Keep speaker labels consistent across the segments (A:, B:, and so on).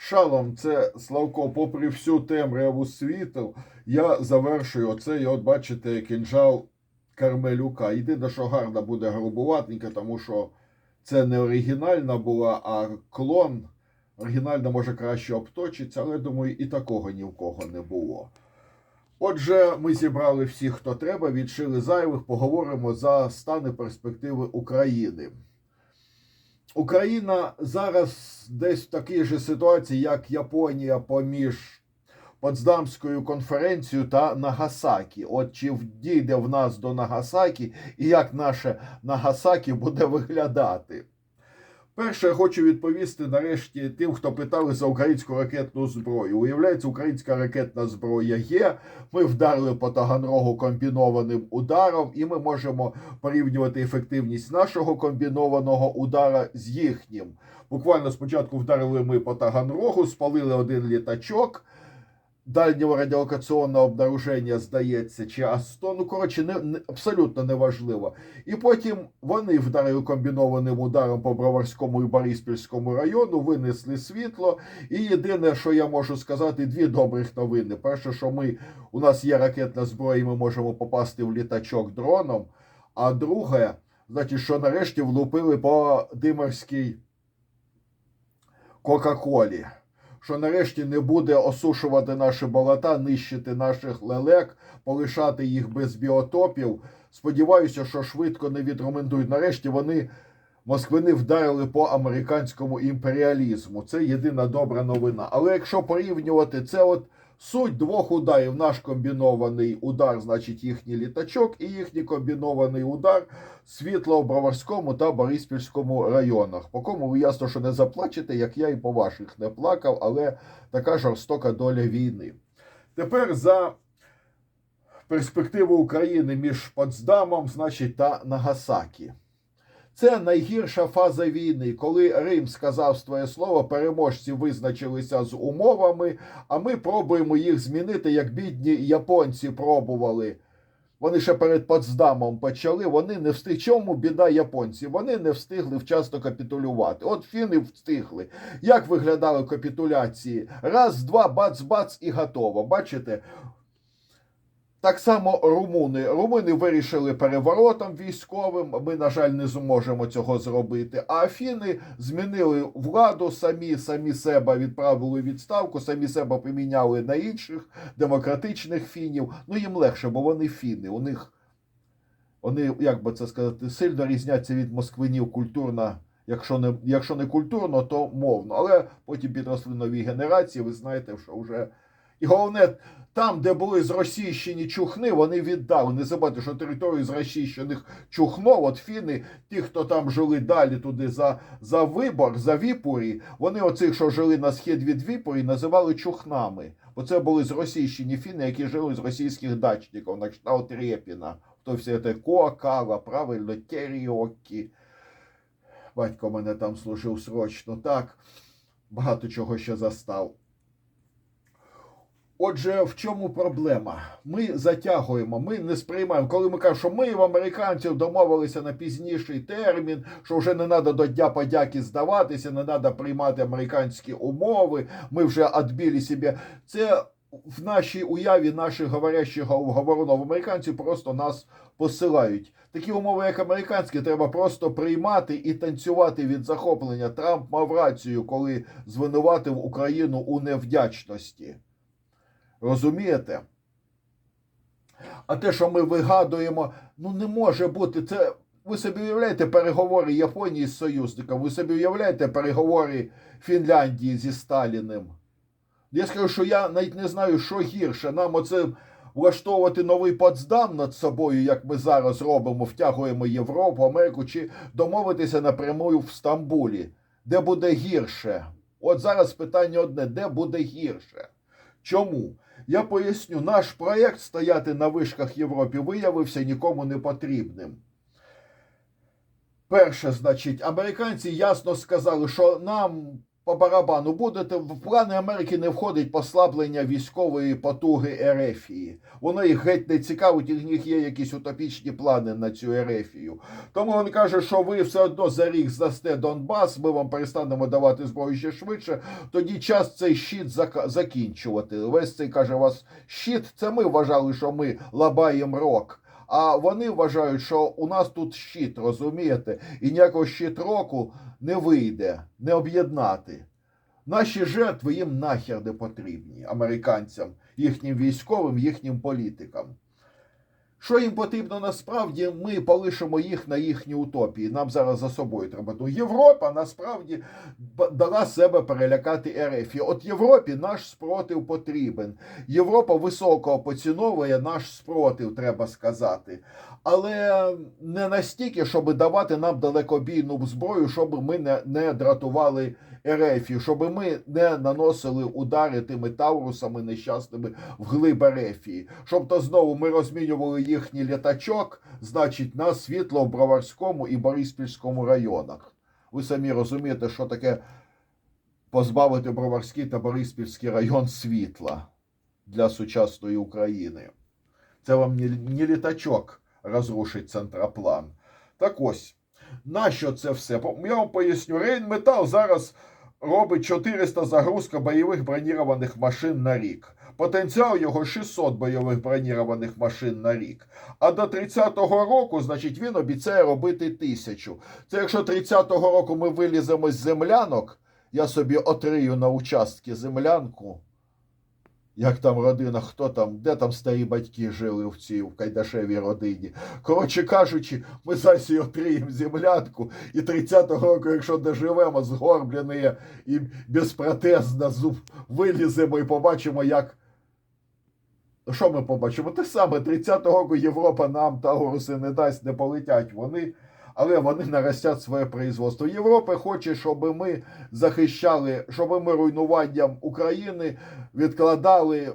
A: Шалом, це Славко, попри всю темряву світу, я завершую оцей, от бачите, кінжал Кармелюка. Єдине, що гарна буде грубуватенька, тому що це не оригінальна була, а клон. Оригінальна може краще обточиться, але думаю, і такого ні в кого не було. Отже, ми зібрали всіх, хто треба, відшили зайвих, поговоримо за стани перспективи України. Україна зараз десь в такій же ситуації, як Японія поміж Потсдамською конференцією та Нагасакі. От чи дійде в нас до Нагасакі і як наше Нагасакі буде виглядати? Перше, я хочу відповісти нарешті тим, хто питали за українську ракетну зброю. Уявляється, українська ракетна зброя є. Ми вдарили по Таганрогу комбінованим ударом, і ми можемо порівнювати ефективність нашого комбінованого удара з їхнім. Буквально спочатку вдарили ми по Таганрогу, спалили один літачок. Дальнього радіолокаційного обнаруження, здається, чи АСТО, ну коротше, не, не абсолютно неважливо. І потім вони вдарили комбінованим ударом по Броварському і Бориспільському району, винесли світло. І єдине, що я можу сказати, дві добрих новини. Перше, що ми у нас є ракетна зброя, і ми можемо попасти в літачок дроном. А друге, значить, що нарешті влупили по Димерській Кока-Колі що нарешті не буде осушувати наші болота, нищити наших лелек, полишати їх без біотопів. Сподіваюся, що швидко не відремонтують. Нарешті вони москвини вдарили по американському імперіалізму. Це єдина добра новина. Але якщо порівнювати це, от суть двох ударів: наш комбінований удар, значить їхній літачок, і їхній комбінований удар світло в Броварському та Бориспільському районах. По кому ви ясно, що не заплачете, як я і по ваших не плакав, але така жорстока доля війни. Тепер за перспективу України між Потсдамом, значить, та Нагасакі. Це найгірша фаза війни, коли Рим сказав своє слово, переможці визначилися з умовами, а ми пробуємо їх змінити, як бідні японці пробували. Вони ще перед Потсдамом почали. Вони не встигли. Чому біда японців? Вони не встигли вчасно капітулювати. От фіни встигли. Як виглядали капітуляції? Раз, два, бац-бац і готово. Бачите? Так само румуни. Румуни вирішили переворотом військовим. Ми, на жаль, не зможемо цього зробити. А афіни змінили владу самі, самі себе відправили відставку, самі себе поміняли на інших демократичних фінів. Ну їм легше, бо вони фіни. У них вони, як би це сказати, сильно різняться від москвинів культурно. Якщо не, якщо не культурно, то мовно. Але потім підросли нові генерації. Ви знаєте, що вже. І головне, там, де були зросійщені чухни, вони віддали. Не забудьте, що територію зросійщених чухно, от фіни, ті, хто там жили далі туди за за вибор, за віпурі, вони оцих, що жили на схід від віпурі, називали чухнами. Бо це були зросійщені фіни, які жили з російських дачників, на кшталт Рєпіна. То все це Коакава, правильно, Теріокі. Батько мене там служив срочно, так. Багато чого ще застав. Отже, в чому проблема? Ми затягуємо, ми не сприймаємо. Коли ми кажемо, що ми в американців домовилися на пізніший термін, що вже не треба до Дня подяки здаватися, не треба приймати американські умови, ми вже відбили себе. Це в нашій уяві наших говорящих говорунов американців просто нас посилають. Такі умови, як американські, треба просто приймати і танцювати від захоплення. Трамп мав рацію, коли звинуватив Україну у невдячності. Розумієте? А те, що ми вигадуємо, ну не може бути. Це ви собі уявляєте переговори Японії з союзником, ви собі уявляєте переговори Фінляндії зі Сталіним. Я скажу, що я навіть не знаю, що гірше. Нам оце влаштовувати новий Потсдам над собою, як ми зараз робимо, втягуємо Європу, Америку, чи домовитися напряму в Стамбулі, де буде гірше. От зараз питання одне: де буде гірше? Чому? Я поясню, наш проєкт стояти на вишках Європі виявився нікому не потрібним. Перше, значить, американці ясно сказали, що нам по барабану будете в плани Америки не входить послаблення військової потуги Ерефії. Воно їх геть не цікавить, і в них є якісь утопічні плани на цю Ерефію. Тому він каже, що ви все одно за рік здасте Донбас, ми вам перестанемо давати зброю ще швидше. Тоді час цей щит закінчувати. Весь цей каже, у вас щит, це ми вважали, що ми лабаємо рок. А вони вважають, що у нас тут щит, розумієте, і ніякого щит року не вийде, не об'єднати. Наші жертви їм нахер не потрібні, американцям, їхнім військовим, їхнім політикам. Що їм потрібно насправді, ми полишимо їх на їхні утопії. Нам зараз за собою треба. Ну, Європа насправді дала себе перелякати РФ. І От Європі наш спротив потрібен. Європа високо поціновує наш спротив, треба сказати. Але не настільки, щоб давати нам далекобійну зброю, щоб ми не, не дратували РФ, щоб ми не наносили удари тими таурусами нещасними вглиб Ерефії. Щоб то знову ми розмінювали їхній літачок, значить, на світло в Броварському і Бориспільському районах. Ви самі розумієте, що таке позбавити Броварський та Бориспільський район світла для сучасної України. Це вам не літачок розрушить центроплан. Так ось, нащо це все? Я вам поясню. Рейнметал зараз робить 400 загрузка бойових бронірованих машин на рік. Потенціал його 600 бойових бронірованих машин на рік. А до 30-го року, значить, він обіцяє робити тисячу. Це якщо 30-го року ми виліземо з землянок, я собі отрию на участки землянку. Як там родина, хто там, де там старі батьки жили в цій в Кайдашевій родині. Коротше кажучи, ми її отриємо землянку, і 30-го року, якщо доживемо, згорблені і безпротезно зуб виліземо і побачимо, як. Що ми побачимо? Те саме 30-го року Європа нам Тауруси не дасть, не полетять вони, але вони наростять своє производство. Європа хоче, щоб ми захищали, щоб ми руйнуванням України відкладали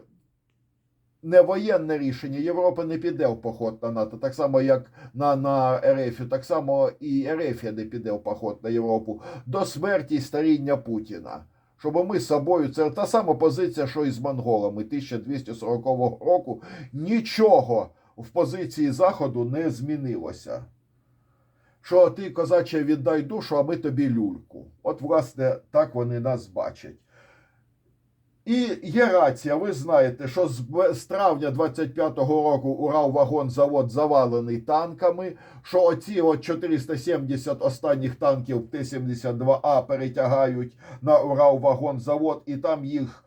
A: не воєнне рішення. Європа не піде в поход на НАТО, так само, як на, на РФ, так само і РФ не піде в поход на Європу до смерті старіння Путіна. Щоб ми з собою, це та сама позиція, що і з монголами 1240 року. Нічого в позиції Заходу не змінилося. Що ти, козаче, віддай душу, а ми тобі люльку. От, власне, так вони нас бачать. І є рація, ви знаєте, що з, травня 25-го року Уралвагонзавод завалений танками, що оці от 470 останніх танків Т-72А перетягають на Уралвагонзавод, і там їх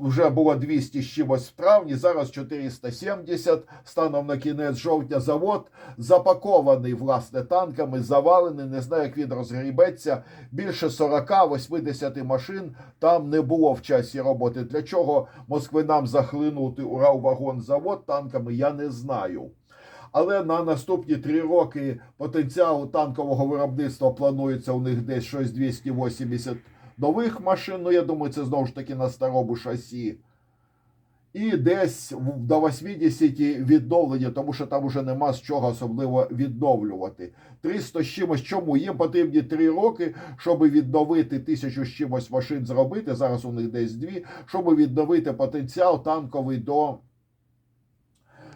A: вже було 200 з чимось травні, зараз 470. Станом на кінець жовтня завод запакований, власне, танками, завалений, не знаю, як він розгрібеться. Більше 40-80 машин там не було в часі роботи. Для чого москвинам захлинути Уралвагонзавод танками, я не знаю. Але на наступні три роки потенціал танкового виробництва планується у них десь щось 280 нових машин. Ну, я думаю, це знову ж таки на старому шасі. І десь до 80 відновлення, тому що там вже нема з чого особливо відновлювати. 300 з чимось. Чому? Їм потрібні 3 роки, щоб відновити тисячу з чимось машин зробити. Зараз у них десь дві, щоб відновити потенціал танковий до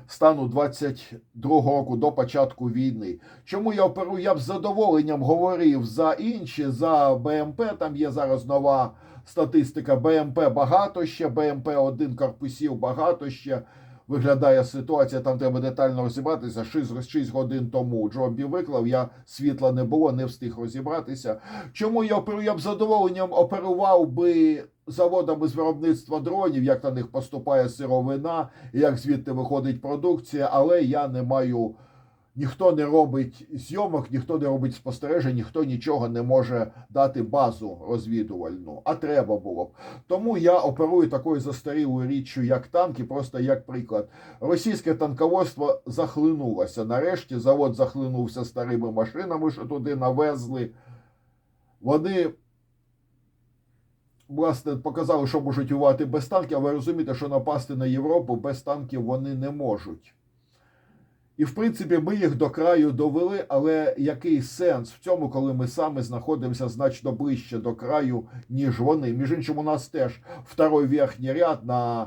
A: стану 22-го року до початку війни. Чому я оперую? Я б з задоволенням говорив за інші, за БМП. Там є зараз нова статистика. БМП багато ще, БМП один корпусів багато ще. Виглядає ситуація, там треба детально розібратися. 6, 6 годин тому Джобі виклав, я світла не було, не встиг розібратися. Чому я оперую? Я б задоволенням оперував би заводами з виробництва дронів, як на них поступає сировина, як звідти виходить продукція, але я не маю. Ніхто не робить зйомок, ніхто не робить спостережень, ніхто нічого не може дати базу розвідувальну, а треба було б. Тому я оперую такою застарілою річчю, як танки, просто як приклад. Російське танководство захлинулося. Нарешті завод захлинувся старими машинами, що туди навезли. Вони власне показали, що можуть воювати без танків, але ви розумієте, що напасти на Європу без танків вони не можуть. І, в принципі, ми їх до краю довели, але який сенс в цьому, коли ми саме знаходимося значно ближче до краю, ніж вони? Між іншим, у нас теж второй верхній ряд на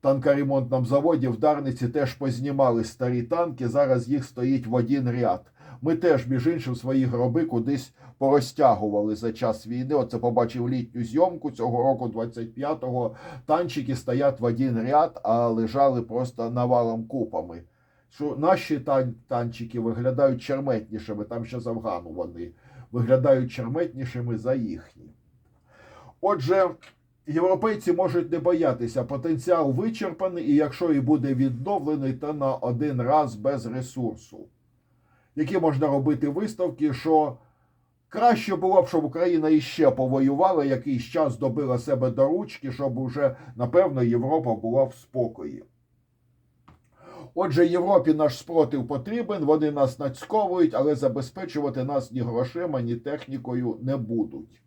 A: танкоремонтному заводі в Дарниці теж познімали старі танки. Зараз їх стоїть в один ряд. Ми теж, між іншим, свої гроби кудись порозтягували за час війни. Оце побачив літню зйомку цього року, 25-го. Танчики стоять в один ряд, а лежали просто навалом купами. Що наші тан- танчики виглядають черметнішими, там ще з Афгану вони виглядають черметнішими за їхні. Отже, європейці можуть не боятися, потенціал вичерпаний, і якщо і буде відновлений, то на один раз без ресурсу. Які можна робити виставки, що краще було б, щоб Україна іще повоювала, якийсь час добила себе до ручки, щоб уже, напевно, Європа була в спокої. Отже, Європі наш спротив потрібен, вони нас нацьковують, але забезпечувати нас ні грошима, ні технікою не будуть.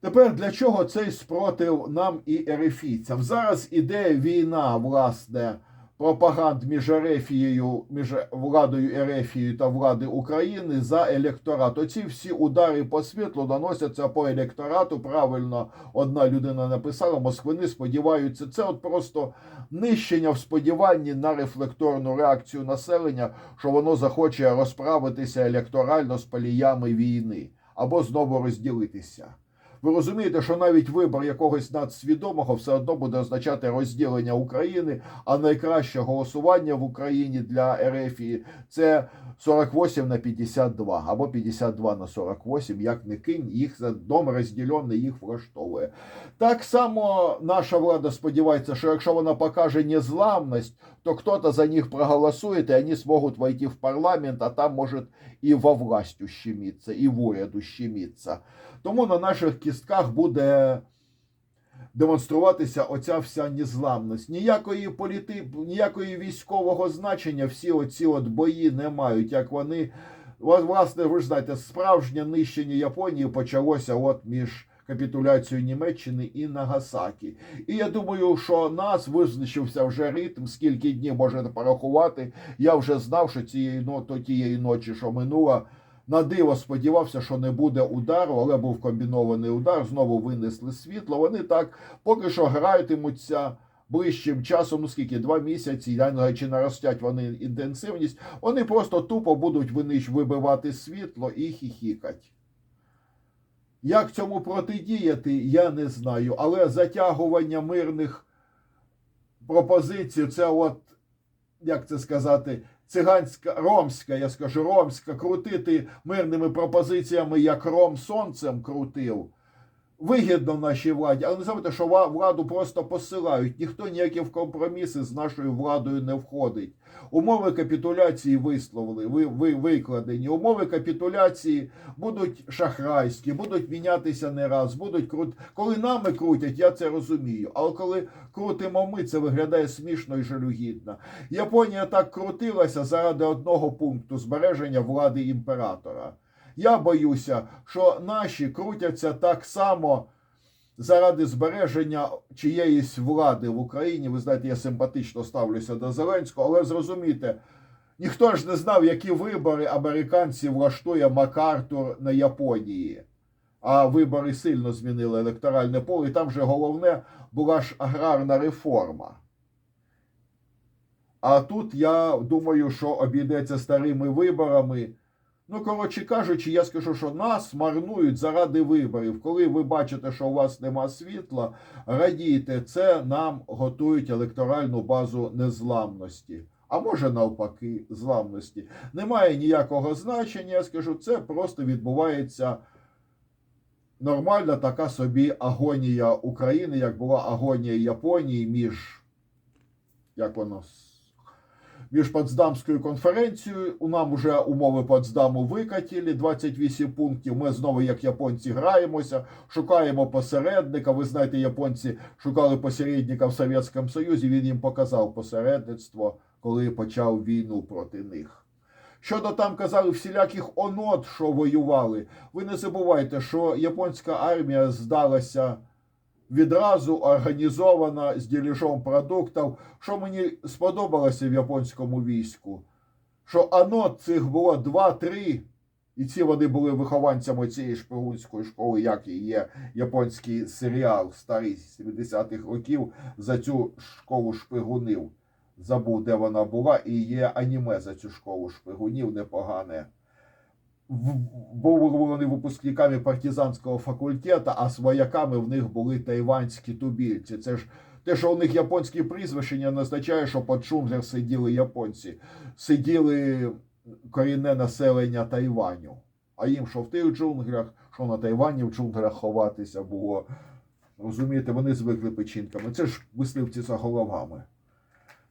A: Тепер для чого цей спротив нам і ерефійцям? Зараз іде війна, власне, пропаганд між Ерефією, між владою Ерефією та влади України за електорат. Оці всі удари по світлу наносяться по електорату. Правильно одна людина написала, москвини сподіваються. Це от просто нищення в сподіванні на рефлекторну реакцію населення, що воно захоче розправитися електорально з паліями війни або знову розділитися. Ви розумієте, що навіть вибор якогось надсвідомого все одно буде означати розділення України, а найкраще голосування в Україні для Ерефії це 48 на 52 або 52 на 48, як не кинь, їх за дом розділений, їх влаштовує. Так само наша влада сподівається, що якщо вона покаже незламність, то хто-то за них проголосує, і вони зможуть войти в парламент, а там може і во власть ущемиться, і в уряд ущемиться. Тому на наших кістках буде демонструватися оця вся незламність. Ніякої політи... ніякої військового значення всі оці от бої не мають. Як вони власне, ви ж знаєте, справжнє нищення Японії почалося от між капітуляцією Німеччини і Нагасакі. І я думаю, що нас визначився вже ритм, скільки днів можете порахувати. Я вже знав, що цієї то тієї ночі, що минула. На диво сподівався, що не буде удару, але був комбінований удар. Знову винесли світло. Вони так поки що гратимуться ближчим часом, ну скільки два місяці, я чи наростять вони інтенсивність. Вони просто тупо будуть винищ вибивати світло і хіхікать. Як цьому протидіяти, я не знаю. Але затягування мирних пропозицій, це от, як це сказати, циганська, ромська, я скажу, ромська, крутити мирними пропозиціями, як ром сонцем крутив. Вигідно нашій владі, але не забудьте, що владу просто посилають. Ніхто ніякі в компроміси з нашою владою не входить. Умови капітуляції висловили, ви, ви, викладені. Умови капітуляції будуть шахрайські, будуть мінятися не раз, будуть крут. Коли нами крутять, я це розумію. Але коли крутимо ми, це виглядає смішно і жалюгідно. Японія так крутилася заради одного пункту збереження влади імператора. Я боюся, що наші крутяться так само заради збереження чиєїсь влади в Україні. Ви знаєте, я симпатично ставлюся до Зеленського, але зрозумійте, ніхто ж не знав, які вибори американці влаштує МакАртур на Японії. А вибори сильно змінили електоральне поле, і там же головне була ж аграрна реформа. А тут я думаю, що обійдеться старими виборами. Ну, коротше кажучи, я скажу, що нас марнують заради виборів. Коли ви бачите, що у вас нема світла, радійте, це нам готують електоральну базу незламності. А може навпаки, зламності. Немає ніякого значення, я скажу, це просто відбувається нормальна така собі агонія України, як була агонія Японії між як воно між Потсдамською конференцією. У нам вже умови Потсдаму викатили 28 пунктів. Ми знову, як японці, граємося, шукаємо посередника. Ви знаєте, японці шукали посередника в Совєтському Союзі. Він їм показав посередництво, коли почав війну проти них. Щодо там казали всіляких онот, що воювали. Ви не забувайте, що японська армія здалася відразу організована з діліжом продуктів. Що мені сподобалося в японському війську, що ано цих було два-три, і ці вони були вихованцями цієї шпигунської школи, як і є японський серіал старий 70-х років за цю школу шпигунів. Забув, де вона була, і є аніме за цю школу шпигунів непогане. Були вони випускниками партизанського факультету, а свояками в них були тайванські тубільці. Це ж те, що у них японські прізвища не означає, що по джунглях сиділи японці. Сиділи корінне населення Тайваню. А їм що в тих джунглях, що на Тайвані в джунглях ховатися було. Розумієте, вони звикли печінками. Це ж мисливці за головами.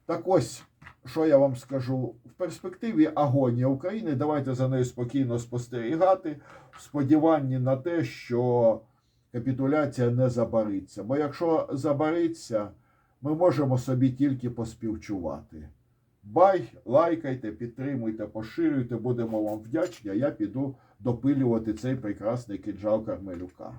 A: Так ось, що я вам скажу, в перспективі агонія України, давайте за нею спокійно спостерігати, в сподіванні на те, що капітуляція не забариться. Бо якщо забариться, ми можемо собі тільки поспівчувати. Бай, лайкайте, підтримуйте, поширюйте, будемо вам вдячні, а я піду допилювати цей прекрасний кинджал Кармелюка.